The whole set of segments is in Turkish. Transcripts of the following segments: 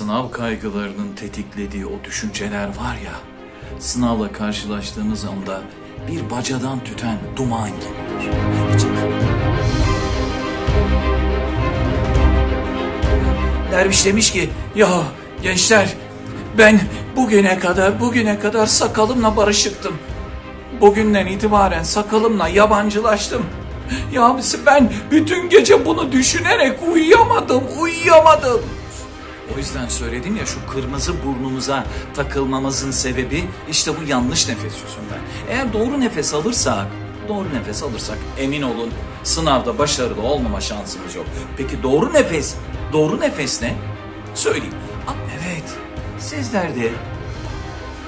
Sınav kaygılarının tetiklediği o düşünceler var ya, sınavla karşılaştığınız anda bir bacadan tüten duman gibidir. Derviş demiş ki, ya gençler ben bugüne kadar bugüne kadar sakalımla barışıktım. Bugünden itibaren sakalımla yabancılaştım. Ya ben bütün gece bunu düşünerek uyuyamadım, uyuyamadım. O yüzden söyledim ya şu kırmızı burnumuza takılmamızın sebebi işte bu yanlış nefes yüzünden. Eğer doğru nefes alırsak, doğru nefes alırsak emin olun sınavda başarılı olmama şansımız yok. Peki doğru nefes, doğru nefes ne? Söyleyeyim. Evet, sizler de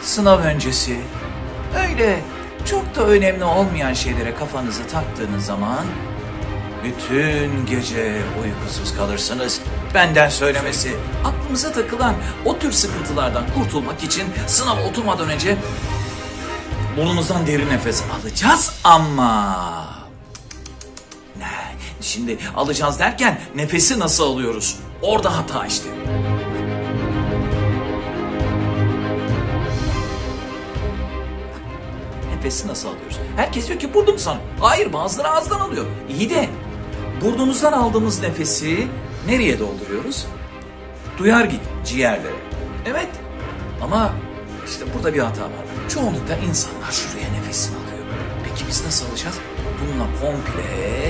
sınav öncesi öyle çok da önemli olmayan şeylere kafanızı taktığınız zaman bütün gece uykusuz kalırsınız. Benden söylemesi, aklımıza takılan o tür sıkıntılardan kurtulmak için sınava oturmadan önce burnumuzdan derin nefes alacağız ama... Ne? Şimdi alacağız derken nefesi nasıl alıyoruz? Orada hata işte. Nefesi nasıl alıyoruz? Herkes diyor ki burnumuzdan. Hayır bazıları ağızdan alıyor. İyi de burnumuzdan aldığımız nefesi nereye dolduruyoruz? Duyar gibi ciğerlere. Evet ama işte burada bir hata var. Çoğunlukla insanlar şuraya nefesini alıyor. Peki biz nasıl alacağız? Bununla komple.